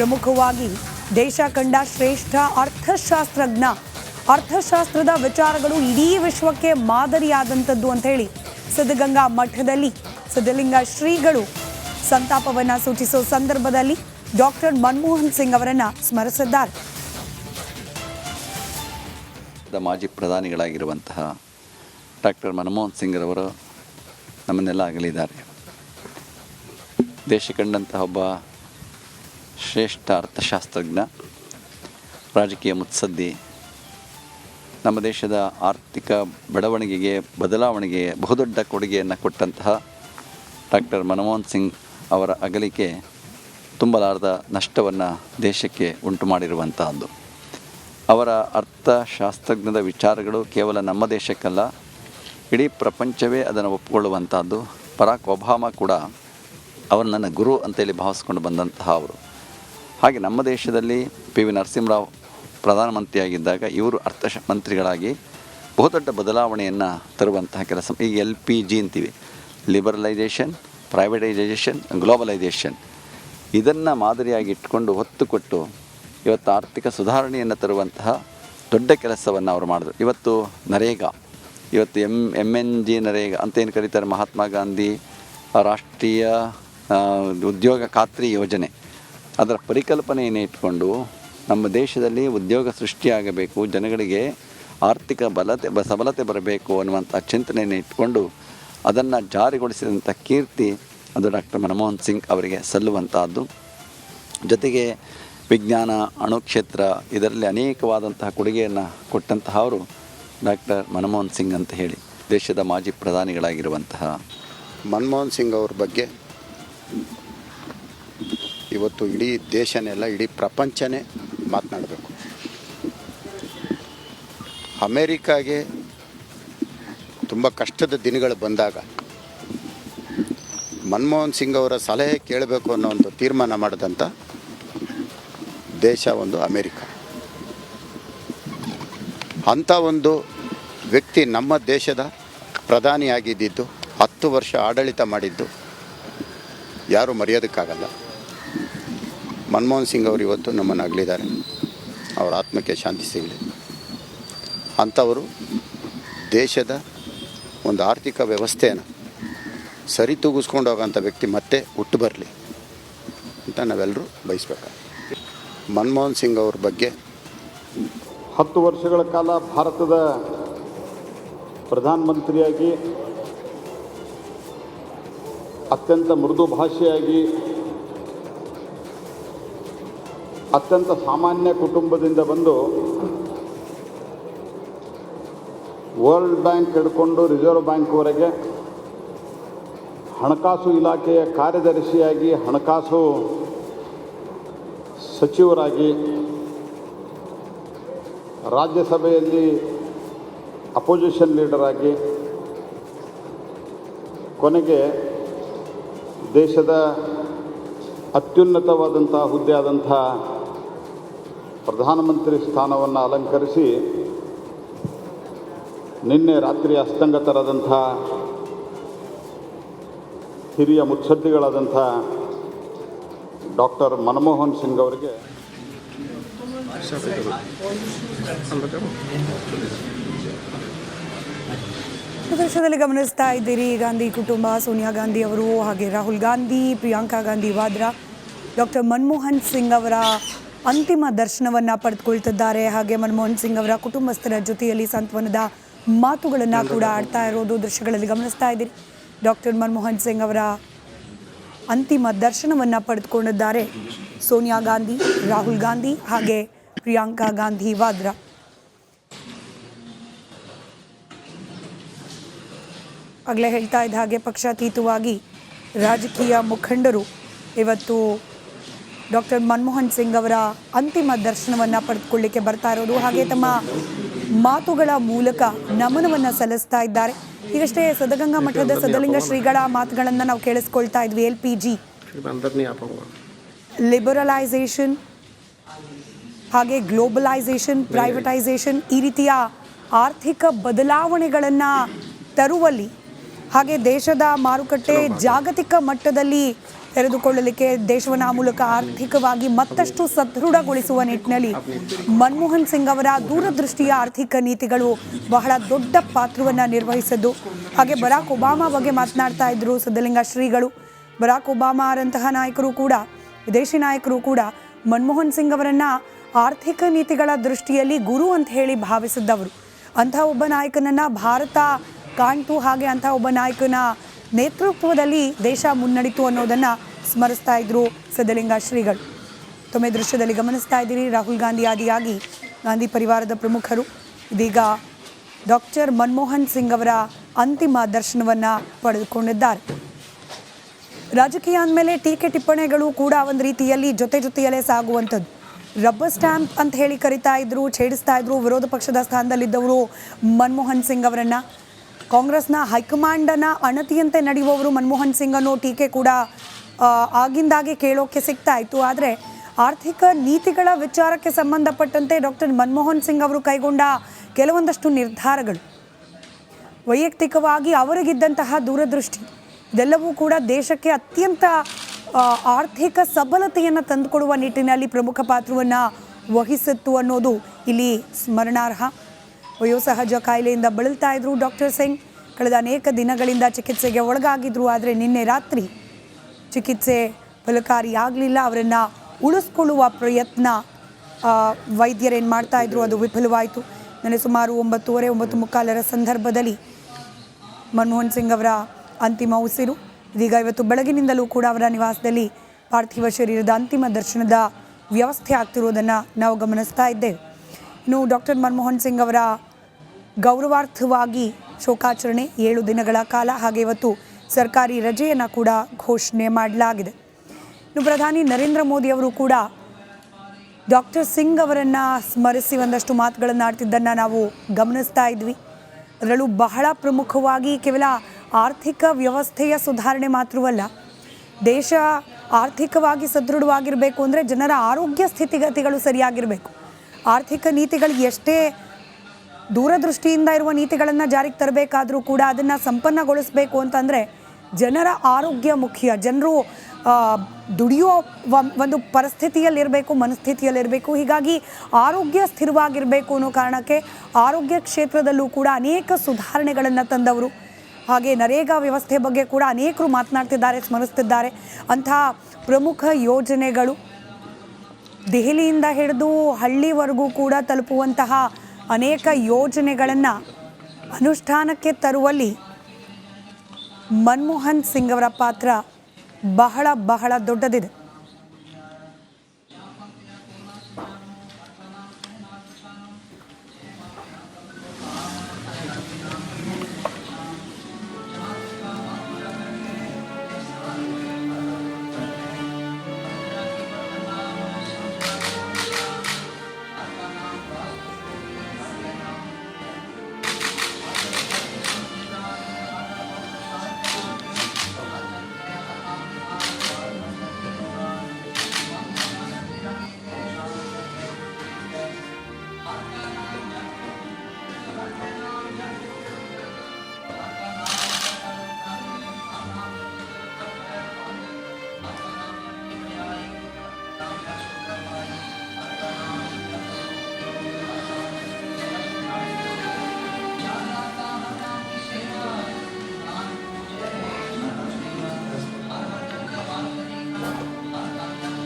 ಪ್ರಮುಖವಾಗಿ ದೇಶ ಕಂಡ ಶ್ರೇಷ್ಠ ಅರ್ಥಶಾಸ್ತ್ರಜ್ಞ. ಅರ್ಥಶಾಸ್ತ್ರದ ವಿಚಾರಗಳು ಇಡೀ ವಿಶ್ವಕ್ಕೆ ಮಾದರಿಯಾದಂಥದ್ದು ಅಂತ ಹೇಳಿ ಸಿದ್ಧಗಂಗಾ ಮಠದಲ್ಲಿ ಸಿದ್ಧಲಿಂಗ ಶ್ರೀಗಳು ಸಂತಾಪವನ್ನು ಸೂಚಿಸೋ ಸಂದರ್ಭದಲ್ಲಿ ಡಾಕ್ಟರ್ ಮನಮೋಹನ್ ಸಿಂಗ್ ಅವರನ್ನು ಸ್ಮರಿಸಿದ್ದಾರೆ. ಮಾಜಿ ಪ್ರಧಾನಿಗಳಾಗಿರುವಂತಹ ಡಾಕ್ಟರ್ ಮನಮೋಹನ್ ಸಿಂಗ್ ಸಿಂಗ್ರವರು ನಮ್ಮನ್ನೆಲ್ಲ ಅಗಲಿದ್ದಾರೆ. ದೇಶ ಕಂಡಂತಹ ಒಬ್ಬ ಶ್ರೇಷ್ಠ ಅರ್ಥಶಾಸ್ತ್ರಜ್ಞ ರಾಜಕೀಯ ಮುತ್ಸದ್ದಿ. ನಮ್ಮ ದೇಶದ ಆರ್ಥಿಕ ಬೆಳವಣಿಗೆಗೆ, ಬದಲಾವಣೆಗೆ ಬಹುದೊಡ್ಡ ಕೊಡುಗೆಯನ್ನು ಕೊಟ್ಟಂತಹ ಡಾಕ್ಟರ್ ಮನಮೋಹನ್ ಸಿಂಗ್ ಅವರ ಅಗಲಿಕೆ ತುಂಬಲಾರದ ನಷ್ಟವನ್ನು ದೇಶಕ್ಕೆ ಉಂಟು ಮಾಡಿರುವಂತಹದ್ದು ಅವರ ಅರ್ಥಶಾಸ್ತ್ರಜ್ಞದ ವಿಚಾರಗಳು ಕೇವಲ ನಮ್ಮ ದೇಶಕ್ಕಲ್ಲ, ಇಡೀ ಪ್ರಪಂಚವೇ ಅದನ್ನು ಒಪ್ಪಿಕೊಳ್ಳುವಂಥದ್ದು ಪರಾಕ್ ಒಬಾಮ ಕೂಡ ಅವರು ನನ್ನ ಗುರು ಅಂತೇಳಿ ಭಾವಿಸ್ಕೊಂಡು ಬಂದಂತಹ ಅವರು. ಹಾಗೆ ನಮ್ಮ ದೇಶದಲ್ಲಿ ಪಿ ವಿ ನರಸಿಂಹರಾವ್ ಪ್ರಧಾನಮಂತ್ರಿಯಾಗಿದ್ದಾಗ ಇವರು ಅರ್ಥ ಮಂತ್ರಿಗಳಾಗಿ ಬಹುದೊಡ್ಡ ಬದಲಾವಣೆಯನ್ನು ತರುವಂತಹ ಕೆಲಸ ಈಗ ಎಲ್ ಪಿ ಜಿ ಅಂತೀವಿ. ಲಿಬರಲೈಸೇಷನ್ ಪ್ರೈವೇಟೈಸೇಷನ್ ಗ್ಲೋಬಲೈಸೇಷನ್ ಇದನ್ನು ಮಾದರಿಯಾಗಿ ಇಟ್ಕೊಂಡು ಹೊತ್ತು ಕೊಟ್ಟು ಇವತ್ತು ಆರ್ಥಿಕ ಸುಧಾರಣೆಯನ್ನು ತರುವಂತಹ ದೊಡ್ಡ ಕೆಲಸವನ್ನು ಅವರು ಮಾಡಿದ್ರು. ಇವತ್ತು ನರೇಗಾ, ಇವತ್ತು M M N G NREGA ಅಂತ ಏನು ಕರೀತಾರೆ ಮಹಾತ್ಮ ಗಾಂಧಿ, ರಾಷ್ಟ್ರೀಯ ಉದ್ಯೋಗ ಖಾತ್ರಿ ಯೋಜನೆ. ಅದರ ಪರಿಕಲ್ಪನೆಯನ್ನು ಇಟ್ಕೊಂಡು ನಮ್ಮ ದೇಶದಲ್ಲಿ ಉದ್ಯೋಗ ಸೃಷ್ಟಿಯಾಗಬೇಕು, ಜನಗಳಿಗೆ ಆರ್ಥಿಕ ಬಲತೆ, ಸಬಲತೆ ಬರಬೇಕು ಅನ್ನುವಂಥ ಚಿಂತನೆಯನ್ನು ಇಟ್ಕೊಂಡು ಅದನ್ನು ಜಾರಿಗೊಳಿಸಿದಂಥ ಕೀರ್ತಿ ಅದು ಡಾಕ್ಟರ್ ಮನಮೋಹನ್ ಸಿಂಗ್ ಅವರಿಗೆ ಸಲ್ಲುವಂತಹದ್ದು ಜೊತೆಗೆ ವಿಜ್ಞಾನ, ಅಣುಕ್ಷೇತ್ರ ಇದರಲ್ಲಿ ಅನೇಕವಾದಂತಹ ಕೊಡುಗೆಯನ್ನು ಕೊಟ್ಟಂತಹ ಅವರು ಡಾಕ್ಟರ್ ಮನಮೋಹನ್ ಸಿಂಗ್ ಅಂತ ಹೇಳಿ, ದೇಶದ ಮಾಜಿ ಪ್ರಧಾನಿಗಳಾಗಿರುವಂತಹ. ಮನಮೋಹನ್ ಸಿಂಗ್ ಅವ್ರ ಬಗ್ಗೆ ಇವತ್ತು ಇಡೀ ದೇಶನೆಲ್ಲ, ಇಡೀ ಪ್ರಪಂಚನೇ ಮಾತನಾಡಬೇಕು. ಅಮೇರಿಕಾಗೆ ತುಂಬ ಕಷ್ಟದ ದಿನಗಳು ಬಂದಾಗ ಮನಮೋಹನ್ ಸಿಂಗ್ ಅವರ ಸಲಹೆ ಕೇಳಬೇಕು ಅನ್ನೋ ಒಂದು ತೀರ್ಮಾನ ಮಾಡಿದಂಥ ದೇಶ ಒಂದು ಅಮೇರಿಕ. ಅಂಥ ಒಂದು ವ್ಯಕ್ತಿ ನಮ್ಮ ದೇಶದ ಪ್ರಧಾನಿಯಾಗಿದ್ದಿದ್ದು, ಹತ್ತು ವರ್ಷ ಆಡಳಿತ ಮಾಡಿದ್ದು, ಯಾರೂ ಮರೆಯೋದಕ್ಕಾಗಲ್ಲ. ಮನಮೋಹನ್ ಸಿಂಗ್ ಅವರು ಇವತ್ತು ನಮ್ಮನ್ನು ಅಗಲಿದ್ದಾರೆ. ಅವರ ಆತ್ಮಕ್ಕೆ ಶಾಂತಿ ಸಿಗಲಿ. ಅಂಥವರು ದೇಶದ ಒಂದು ಆರ್ಥಿಕ ವ್ಯವಸ್ಥೆಯನ್ನು ಸರಿತೂಗಿಸ್ಕೊಂಡು ಹೋಗೋಂಥ ವ್ಯಕ್ತಿ ಮತ್ತೆ ಹುಟ್ಟು ಬರಲಿ ಅಂತ ನಾವೆಲ್ಲರೂ ಬಯಸ್ಬೇಕು ಮನಮೋಹನ್ ಸಿಂಗ್ ಅವ್ರ ಬಗ್ಗೆ ಹತ್ತು ವರ್ಷಗಳ ಕಾಲ ಭಾರತದ ಪ್ರಧಾನಮಂತ್ರಿಯಾಗಿ, ಅತ್ಯಂತ ಮೃದು ಭಾಷೆಯಾಗಿ ಅತ್ಯಂತ ಸಾಮಾನ್ಯ ಕುಟುಂಬದಿಂದ ಬಂದು ವರ್ಲ್ಡ್ ಬ್ಯಾಂಕ್ ಹಿಡ್ಕೊಂಡು ರಿಸರ್ವ್ ಬ್ಯಾಂಕ್ವರೆಗೆ ಹಣಕಾಸು ಇಲಾಖೆಯ ಕಾರ್ಯದರ್ಶಿಯಾಗಿ, ಹಣಕಾಸು ಸಚಿವರಾಗಿ ರಾಜ್ಯಸಭೆಯಲ್ಲಿ ಅಪೋಸಿಷನ್ ಆಗಿ ಕೊನೆಗೆ ದೇಶದ ಅತ್ಯುನ್ನತವಾದಂಥ ಹುದ್ದೆ ಆದಂಥ ಪ್ರಧಾನಮಂತ್ರಿ ಸ್ಥಾನವನ್ನು ಅಲಂಕರಿಸಿ ನಿನ್ನೆ ರಾತ್ರಿ ಅಸ್ತಂಗತರಾದಂಥ ಹಿರಿಯ ಮುತ್ಸದ್ದಿಗಳಾದಂಥ ಡಾಕ್ಟರ್ ಮನಮೋಹನ್ ಸಿಂಗ್ ಅವರಿಗೆ ಪ್ರದರ್ಶನದಲ್ಲಿ ಗಮನಿಸ್ತಾ ಇದ್ದೀರಿ. ಗಾಂಧಿ ಕುಟುಂಬ, ಸೋನಿಯಾ ಗಾಂಧಿ ಅವರು ಹಾಗೆ ರಾಹುಲ್ ಗಾಂಧಿ, ಪ್ರಿಯಾಂಕಾ ಗಾಂಧಿ ವಾದ್ರಾ, ಡಾಕ್ಟರ್ ಮನಮೋಹನ್ ಸಿಂಗ್ ಅವರ ಅಂತಿಮ ದರ್ಶನವನ್ನ ಪಡೆದುಕೊಳ್ತಿದ್ದಾರೆ. ಹಾಗೆ ಮನಮೋಹನ್ ಸಿಂಗ್ ಅವರ ಕುಟುಂಬಸ್ಥರ ಜೊತೆಯಲ್ಲಿ ಸಾಂತ್ವನದ ಮಾತುಗಳನ್ನ ಕೂಡ ಆಡ್ತಾ ಇರೋದು ದೃಶ್ಯಗಳಲ್ಲಿ ಗಮನಿಸ್ತಾ ಇದ್ದೀರಿ. ಡಾಕ್ಟರ್ ಮನಮೋಹನ್ ಸಿಂಗ್ ಅವರ ಅಂತಿಮ ದರ್ಶನವನ್ನ ಪಡೆದುಕೊಂಡಿದ್ದಾರೆ. ಸೋನಿಯಾ ಗಾಂಧಿ, ರಾಹುಲ್ ಗಾಂಧಿ ಹಾಗೆ ಪ್ರಿಯಾಂಕಾ ಗಾಂಧಿ, ವಾದ್ರಾ. ಆಗಲೇ ಹೇಳ್ತಾ ಇದ್ದ ಹಾಗೆ ಪಕ್ಷಾತೀತವಾಗಿ ರಾಜಕೀಯ ಮುಖಂಡರು ಇವತ್ತು ಡಾಕ್ಟರ್ ಮನಮೋಹನ್ ಸಿಂಗ್ ಅವರ ಅಂತಿಮ ದರ್ಶನವನ್ನು ಪಡೆದುಕೊಳ್ಳಿಕ್ಕೆ ಬರ್ತಾ ಇರೋದು. ಹಾಗೆ ತಮ್ಮ ಮಾತುಗಳ ಮೂಲಕ ನಮನವನ್ನು ಸಲ್ಲಿಸ್ತಾ ಇದ್ದಾರೆ. ಈಗಷ್ಟೇ ಸದಗಂಗಾ ಮಠದ ಸದಲಿಂಗ ಶ್ರೀಗಳ ಮಾತುಗಳನ್ನು ನಾವು ಕೇಳಿಸ್ಕೊಳ್ತಾ ಇದ್ವಿ. L P G. ಲಿಬರಲೈಸೇಷನ್ ಹಾಗೆ ಗ್ಲೋಬಲೈಸೇಷನ್ ಪ್ರೈವೇಟೈಸೇಷನ್ ಈ ರೀತಿಯ ಆರ್ಥಿಕ ಬದಲಾವಣೆಗಳನ್ನು ತರುವಲ್ಲಿ ಹಾಗೆ ದೇಶದ ಮಾರುಕಟ್ಟೆ ಜಾಗತಿಕ ಮಟ್ಟದಲ್ಲಿ ತೆರೆದುಕೊಳ್ಳಲಿಕ್ಕೆ ದೇಶವನ್ನು ಆ ಮೂಲಕ ಆರ್ಥಿಕವಾಗಿ ಮತ್ತಷ್ಟು ಸದೃಢಗೊಳಿಸುವ ನಿಟ್ಟಿನಲ್ಲಿ ಮನಮೋಹನ್ ಸಿಂಗ್ ಅವರ ದೂರದೃಷ್ಟಿಯ ಆರ್ಥಿಕ ನೀತಿಗಳು ಬಹಳ ದೊಡ್ಡ ಪಾತ್ರವನ್ನು ನಿರ್ವಹಿಸಿದ್ದು. ಹಾಗೆ ಬರಾಕ್ ಒಬಾಮಾ ಬಗ್ಗೆ ಮಾತನಾಡ್ತಾ ಇದ್ರು ಸಿದ್ಧಲಿಂಗ ಶ್ರೀಗಳು. ಬರಾಕ್ ಒಬಾಮಾ ಅವರಂತಹ ನಾಯಕರು ಕೂಡ, ವಿದೇಶಿ ನಾಯಕರು ಕೂಡ ಮನಮೋಹನ್ ಸಿಂಗ್ ಅವರನ್ನ ಆರ್ಥಿಕ ನೀತಿಗಳ ದೃಷ್ಟಿಯಲ್ಲಿ ಗುರು ಅಂತ ಹೇಳಿ ಭಾವಿಸಿದ್ದವರು. ಅಂತಹ ಒಬ್ಬ ನಾಯಕನನ್ನ ಭಾರತ ಕಾಣ್ತು ಹಾಗೆ ಅಂಥ ಒಬ್ಬ ನಾಯಕನ ನೇತೃತ್ವದಲ್ಲಿ ದೇಶ ಮುನ್ನಡೀತು ಅನ್ನೋದನ್ನು ಸ್ಮರಿಸ್ತಾ ಇದ್ರು ಸಿದ್ಧಲಿಂಗ ಶ್ರೀಗಳು. ತೊಮ್ಮೆ ದೃಶ್ಯದಲ್ಲಿ ಗಮನಿಸ್ತಾ ಇದ್ದೀರಿ, ರಾಹುಲ್ ಗಾಂಧಿ ಆದಿಯಾಗಿ ಗಾಂಧಿ ಪರಿವಾರದ ಪ್ರಮುಖರು. ಇದೀಗ ಡಾಕ್ಟರ್ ಮನಮೋಹನ್ ಸಿಂಗ್ ಅವರ ಅಂತಿಮ ದರ್ಶನವನ್ನು ಪಡೆದುಕೊಂಡಿದ್ದಾರೆ. ರಾಜಕೀಯ ಅಂದಮೇಲೆ ಟೀಕೆ ಟಿಪ್ಪಣಿಗಳು ಕೂಡ ಒಂದು ರೀತಿಯಲ್ಲಿ ಜೊತೆ ಜೊತೆಯಲ್ಲೇ ಸಾಗುವಂಥದ್ದು. ರಬ್ಬರ್ ಸ್ಟ್ಯಾಂಪ್ ಅಂತ ಹೇಳಿ ಕರಿತಾ ಇದ್ರು, ಛೇಡಿಸ್ತಾ ಇದ್ರು, ವಿರೋಧ ಪಕ್ಷದ ಸ್ಥಾನದಲ್ಲಿದ್ದವರು ಮನಮೋಹನ್ ಸಿಂಗ್ ಅವರನ್ನ. ಕಾಂಗ್ರೆಸ್ನ ಹೈಕಮಾಂಡನ ಅಣತಿಯಂತೆ ನಡೆಯುವವರು ಮನಮೋಹನ್ ಸಿಂಗ್ ಅನ್ನೋ ಟೀಕೆ ಕೂಡ ಆಗಿಂದಾಗೆ ಕೇಳೋಕ್ಕೆ ಸಿಗ್ತಾ ಇತ್ತು ಆದರೆ ಆರ್ಥಿಕ ನೀತಿಗಳ ವಿಚಾರಕ್ಕೆ ಸಂಬಂಧಪಟ್ಟಂತೆ ಡಾಕ್ಟರ್ ಮನಮೋಹನ್ ಸಿಂಗ್ ಅವರು ಕೈಗೊಂಡ ಕೆಲವೊಂದಷ್ಟು ನಿರ್ಧಾರಗಳು. ವೈಯಕ್ತಿಕವಾಗಿ ಅವರಿಗಿದ್ದಂತಹ ದೂರದೃಷ್ಟಿ, ಇದೆಲ್ಲವೂ ಕೂಡ ದೇಶಕ್ಕೆ ಅತ್ಯಂತ ಆರ್ಥಿಕ ಸಬಲತೆಯನ್ನು ತಂದುಕೊಡುವ ನಿಟ್ಟಿನಲ್ಲಿ ಪ್ರಮುಖ ಪಾತ್ರವನ್ನು ವಹಿಸಿತ್ತು ಅನ್ನೋದು ಇಲ್ಲಿ ಸ್ಮರಣಾರ್ಹ. ವಯೋಸಹಜ ಕಾಯಿಲೆಯಿಂದ ಬಳಲ್ತಾ ಇದ್ರು ಡಾಕ್ಟರ್ ಸಿಂಗ್ ಕಳೆದ ಅನೇಕ ದಿನಗಳಿಂದ ಚಿಕಿತ್ಸೆಗೆ ಒಳಗಾಗಿದ್ರು, ಆದರೆ ನಿನ್ನೆ ರಾತ್ರಿ ಚಿಕಿತ್ಸೆ ಫಲಕಾರಿಯಾಗಲಿಲ್ಲ. ಅವರನ್ನು ಉಳಿಸ್ಕೊಳ್ಳುವ ಪ್ರಯತ್ನ ವೈದ್ಯರೇನು ಮಾಡ್ತಾ ಇದ್ರು, ಅದು ವಿಫಲವಾಯಿತು. ನನಗೆ ಸುಮಾರು ಒಂಬತ್ತುವರೆ ಒಂಬತ್ತು ಮುಕ್ಕಾಲರ ಸಂದರ್ಭದಲ್ಲಿ ಮನಮೋಹನ್ ಸಿಂಗ್ ಅವರ ಅಂತಿಮ ಉಸಿರು. ಇದೀಗ ಇವತ್ತು ಬೆಳಗಿನಿಂದಲೂ ಕೂಡ ಅವರ ನಿವಾಸದಲ್ಲಿ ಪಾರ್ಥಿವ ಶರೀರದ ಅಂತಿಮ ದರ್ಶನದ ವ್ಯವಸ್ಥೆ ಆಗ್ತಿರೋದನ್ನು ನಾವು ಗಮನಿಸ್ತಾ ಇದ್ದೇವೆ. ಇನ್ನು ಡಾಕ್ಟರ್ ಮನಮೋಹನ್ ಸಿಂಗ್ ಅವರ ಗೌರವಾರ್ಥವಾಗಿ ಶೋಕಾಚರಣೆ ಏಳು ದಿನಗಳ ಕಾಲ. ಹಾಗೆ ಇವತ್ತು ಸರ್ಕಾರಿ ರಜೆಯನ್ನು ಕೂಡ ಘೋಷಣೆ ಮಾಡಲಾಗಿದೆ. ಇನ್ನು ಪ್ರಧಾನಿ ನರೇಂದ್ರ ಮೋದಿ ಅವರು ಕೂಡ ಡಾಕ್ಟರ್ ಸಿಂಗ್ ಅವರನ್ನು ಸ್ಮರಿಸಿ ಒಂದಷ್ಟು ಮಾತುಗಳನ್ನು ಆಡ್ತಿದ್ದನ್ನು ನಾವು ಗಮನಿಸ್ತಾ ಇದ್ವಿ. ಅದರಲ್ಲೂ ಬಹಳ ಪ್ರಮುಖವಾಗಿ ಕೇವಲ ಆರ್ಥಿಕ ವ್ಯವಸ್ಥೆಯ ಸುಧಾರಣೆ ಮಾತ್ರವಲ್ಲ, ದೇಶ ಆರ್ಥಿಕವಾಗಿ ಸದೃಢವಾಗಿರಬೇಕು ಅಂದರೆ ಜನರ ಆರೋಗ್ಯ ಸ್ಥಿತಿಗತಿಗಳು ಸರಿಯಾಗಿರಬೇಕು. ಆರ್ಥಿಕ ನೀತಿಗಳು ಎಷ್ಟೇ ದೂರದೃಷ್ಟಿಯಿಂದ ಇರುವ ನೀತಿಗಳನ್ನು ಜಾರಿಗೆ ತರಬೇಕಾದರೂ ಕೂಡ ಅದನ್ನು ಸಂಪನ್ನಗೊಳಿಸಬೇಕು ಅಂತಂದರೆ ಜನರ ಆರೋಗ್ಯ ಮುಖ್ಯ. ಜನರು ದುಡಿಯೋ ಒಂದು ಪರಿಸ್ಥಿತಿಯಲ್ಲಿರಬೇಕು, ಮನಸ್ಥಿತಿಯಲ್ಲಿರಬೇಕು. ಹೀಗಾಗಿ ಆರೋಗ್ಯ ಸ್ಥಿರವಾಗಿರಬೇಕು ಅನ್ನೋ ಕಾರಣಕ್ಕೆ ಆರೋಗ್ಯ ಕ್ಷೇತ್ರದಲ್ಲೂ ಕೂಡ ಅನೇಕ ಸುಧಾರಣೆಗಳನ್ನು ತಂದವರು. ಹಾಗೆ ನರೇಗಾ ವ್ಯವಸ್ಥೆ ಬಗ್ಗೆ ಕೂಡ ಅನೇಕರು ಮಾತನಾಡ್ತಿದ್ದಾರೆ, ಸ್ಮರಿಸ್ತಿದ್ದಾರೆ. ಅಂತಹ ಪ್ರಮುಖ ಯೋಜನೆಗಳು ದೆಹಲಿಯಿಂದ ಹಿಡಿದು ಹಳ್ಳಿವರೆಗೂ ಕೂಡ ತಲುಪುವಂತಹ ಅನೇಕ ಯೋಜನೆಗಳನ್ನು ಅನುಷ್ಠಾನಕ್ಕೆ ತರುವಲ್ಲಿ ಮನಮೋಹನ್ ಸಿಂಗ್ ಅವರ ಪಾತ್ರ ಬಹಳ ಬಹಳ ದೊಡ್ಡದಿದೆ.